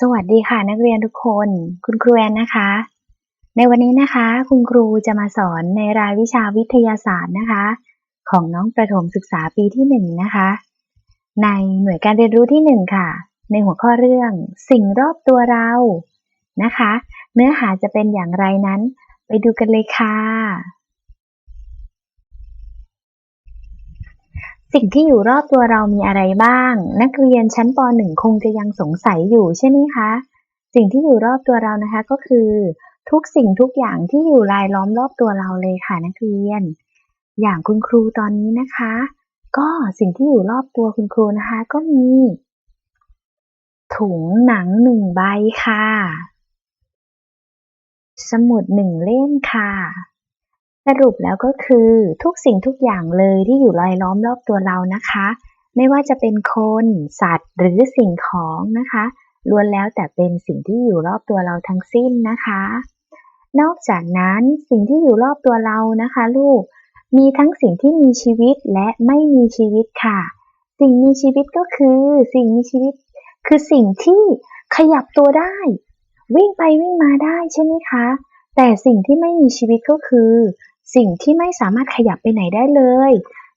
สวัสดีค่ะนักเรียนทุกคน คุณครูแอนนะคะ ในวันนี้นะคะ คุณครูจะมาสอนในรายวิชาวิทยาศาสตร์นะคะ ของน้องประถมศึกษาปีที่หนึ่งนะคะ ในหน่วยการเรียนรู้ที่หนึ่งค่ะ ในหัวข้อเรื่องสิ่งรอบตัวเรานะคะ เนื้อหาจะเป็นอย่างไรนั้น ไปดูกันเลยค่ะ สิ่งที่อยู่รอบตัวเรามีอะไรบ้าง นักเรียนชั้นป .1 คงจะยังสงสัยอยู่ใช่ไหมคะ สิ่งที่อยู่รอบตัวเรานะคะก็คือ ทุกสิ่งทุกอย่างที่อยู่รายล้อมรอบตัวเราเลยค่ะนักเรียน อย่างคุณครูตอนนี้นะคะ ก็สิ่งที่อยู่รอบตัวคุณครูนะคะก็มี ถุงหนังหนึ่งใบค่ะ สมุดหนึ่งเล่มค่ะ สรุปแล้วก็คือทุกสิ่งทุกอย่างเลยที่อยู่รายล้อมรอบตัวเรานะคะ ไม่ว่าจะเป็นคน สัตว์หรือสิ่งของนะคะล้วนแล้วแต่เป็นสิ่งที่อยู่รอบตัวเราทั้งสิ้นนะคะ นอกจากนั้นสิ่งที่อยู่รอบตัวเรานะคะ ลูก มีทั้งสิ่งที่มีชีวิตและไม่มีชีวิตค่ะ สิ่งมีชีวิตก็คือสิ่งมีชีวิต คือสิ่งที่ขยับตัวได้ วิ่งไปวิ่งมาได้ใช่ไหมคะ แต่สิ่งที่ไม่มีชีวิตก็คือ สิ่งที่ไม่สามารถขยับไปไหนได้เลย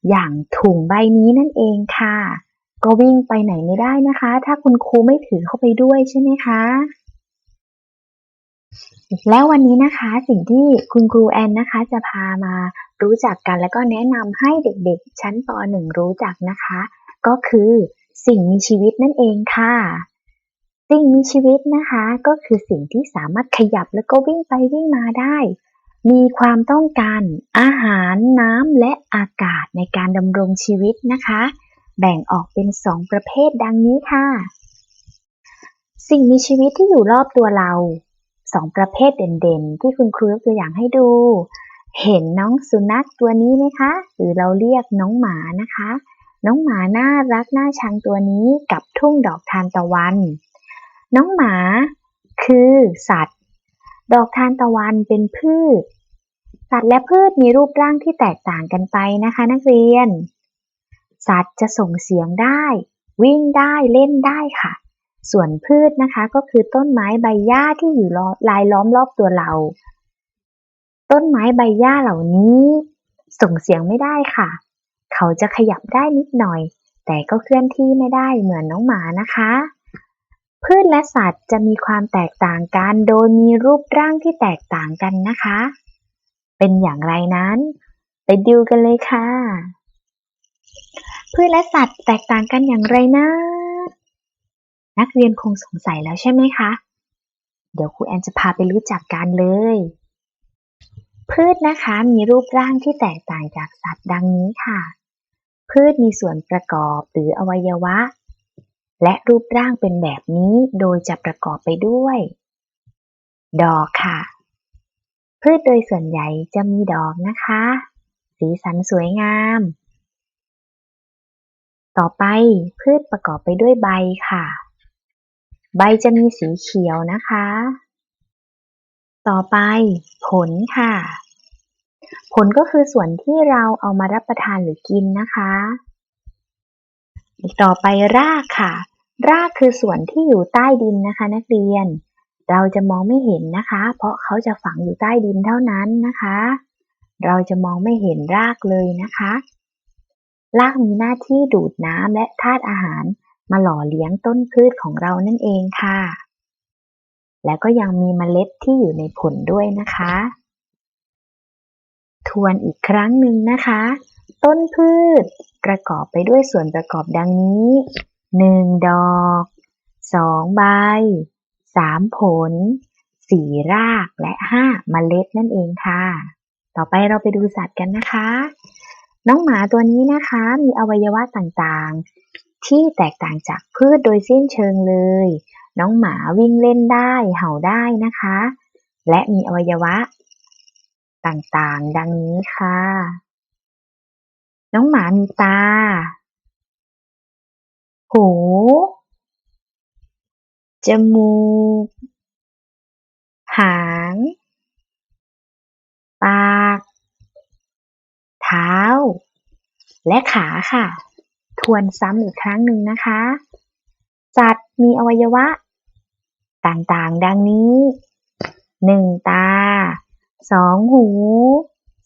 อย่างถุงใบนี้นั่นเองค่ะ ก็วิ่งไปไหนไม่ได้นะคะ ถ้าคุณครูไม่ถือเข้าไปด้วยใช่ไหมคะแล้ววันนี้นะคะสิ่งที่คุณครูแอนนะคะ จะพามารู้จักกัน แล้วก็แนะนำให้เด็กๆ ชั้นป .1 รู้จักนะคะ ก็คือสิ่งมีชีวิตนั่นเองค่ะ สิ่งมีชีวิตนะคะ ก็คือสิ่งที่สามารถขยับแล้วก็วิ่งไปวิ่งมาได้ มีความต้องการอาหารน้ำและอากาศในการดำรงชีวิตนะคะ แบ่งออกเป็นสองประเภทดังนี้ค่ะ สิ่งมีชีวิตที่อยู่รอบตัวเราสองประเภทเด่นๆ ที่คุณครูยกตัวอย่างให้ดู เห็นน้องสุนัขตัวนี้ไหมคะ หรือเราเรียกน้องหมานะคะ น้องหมาน่ารักน่าชังตัวนี้กับทุ่งดอกทานตะวัน น้องหมาคือสัตว์ ดอกทานตะวันเป็นพืช สัตว์และพืชมีรูปร่างที่แตกต่างกันไปนะคะนักเรียน สัตว์จะส่งเสียงได้ วิ่งได้เล่นได้ค่ะ ส่วนพืชนะคะก็คือต้นไม้ใบหญ้าที่อยู่รายล้อมรอบตัวเรา ต้นไม้ใบหญ้าเหล่านี้ ส่งเสียงไม่ได้ค่ะ เขาจะขยับได้นิดหน่อย แต่ก็เคลื่อนที่ไม่ได้เหมือนน้องหมานะคะ พืชและสัตว์จะมีความแตกต่างกัน โดยมีรูปร่างที่แตกต่างกันนะคะ เป็นอย่างไรนั้น ไปดูกันเลยค่ะ พืชและสัตว์แตกต่างกันอย่างไรนะ นักเรียนคงสงสัยแล้วใช่ไหมคะ เดี๋ยวครูแอนจะพาไปรู้จักกันเลย พืชนะคะมีรูปร่างที่แตกต่างจากสัตว์ดังนี้ค่ะ พืชมีส่วนประกอบหรืออวัยวะ และรูปร่างเป็นแบบนี้โดยจะประกอบไปด้วย ดอกค่ะ พืชโดยส่วนใหญ่จะมีดอกนะคะ สีสันสวยงาม ต่อไปพืชประกอบไปด้วยใบค่ะ ใบจะมีสีเขียวนะคะ ต่อไป ผลค่ะ ผลก็คือส่วนที่เราเอามารับประทานหรือกินนะคะต่อไปรากค่ะ รากคือส่วนที่อยู่ใต้ดินนะคะ นักเรียน เราจะมองไม่เห็นนะคะ เพราะเขาจะฝังอยู่ใต้ดินเท่านั้นนะคะ เราจะมองไม่เห็นรากเลยนะคะ รากมีหน้าที่ดูดน้ำและธาตุอาหารมาหล่อเลี้ยงต้นพืชของเรานั่นเองค่ะ แล้วก็ยังมีเมล็ดที่อยู่ในผลด้วยนะคะ ทวนอีกครั้งหนึ่งนะคะ ต้นพืชประกอบไปด้วยส่วนประกอบดังนี้ 1. ดอก 2. ใบ 3. ผล 4. รากและ 5. เมล็ดนั่นเองค่ะ ต่อไปเราไปดูสัตว์กันนะคะ น้องหมาตัวนี้นะคะ มีอวัยวะต่างๆ ที่แตกต่างจากพืชโดยสิ้นเชิงเลย น้องหมาวิ่งเล่นได้เห่าได้นะคะ และมีอวัยวะต่างๆ ดังนี้ค่ะ น้องหมามีตา หู จมูก หาง ปาก เท้า และขาค่ะ ทวนซ้ำอีกครั้งหนึ่งนะคะ สัตว์มีอวัยวะ ต่างๆ ดังนี้ 1. ตา 2. หู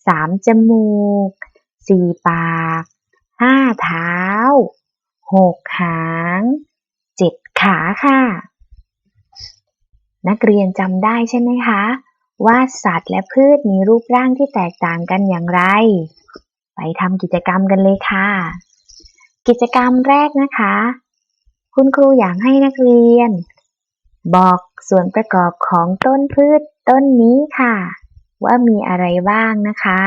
3. จมูก 4. ปาก 5. เท้า 6. หาง 7. ขาค่ะ นักเรียนจำได้ใช่ไหมคะ ว่าสัตว์และพืชมีรูปร่างที่แตกต่างกันอย่างไร ไปทำกิจกรรมกันเลยค่ะ กิจกรรมแรกนะคะ คุณครูอยากให้นักเรียน บอกส่วนประกอบของต้นพืชต้นนี้ค่ะ ว่ามีอะไรบ้างนะคะ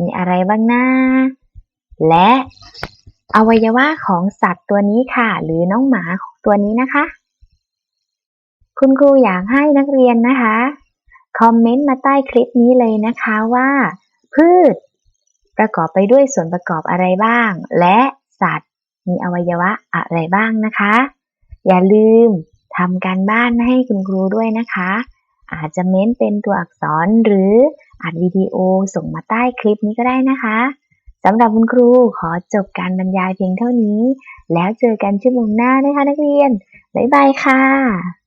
มีอะไรบ้างนะ และอวัยวะของสัตว์ตัวนี้ค่ะ หรือน้องหมาตัวนี้นะคะ คุณครูอยากให้นักเรียนนะคะ คอมเมนต์มาใต้คลิปนี้เลยนะคะว่า พืช ประกอบไปด้วยส่วนประกอบอะไรบ้าง และสัตว์มีอวัยวะอะไรบ้างนะคะ อย่าลืมทำการบ้านให้คุณครูด้วยนะคะ อาจจะเม้นเป็นตัวอักษรหรืออัดวิดีโอส่งมาใต้คลิปนี้ก็ได้นะคะ สำหรับคุณครูขอจบการบรรยายเพียงเท่านี้ แล้วเจอกันชั่วโมงหน้านะคะนักเรียน บ๊ายบายค่ะ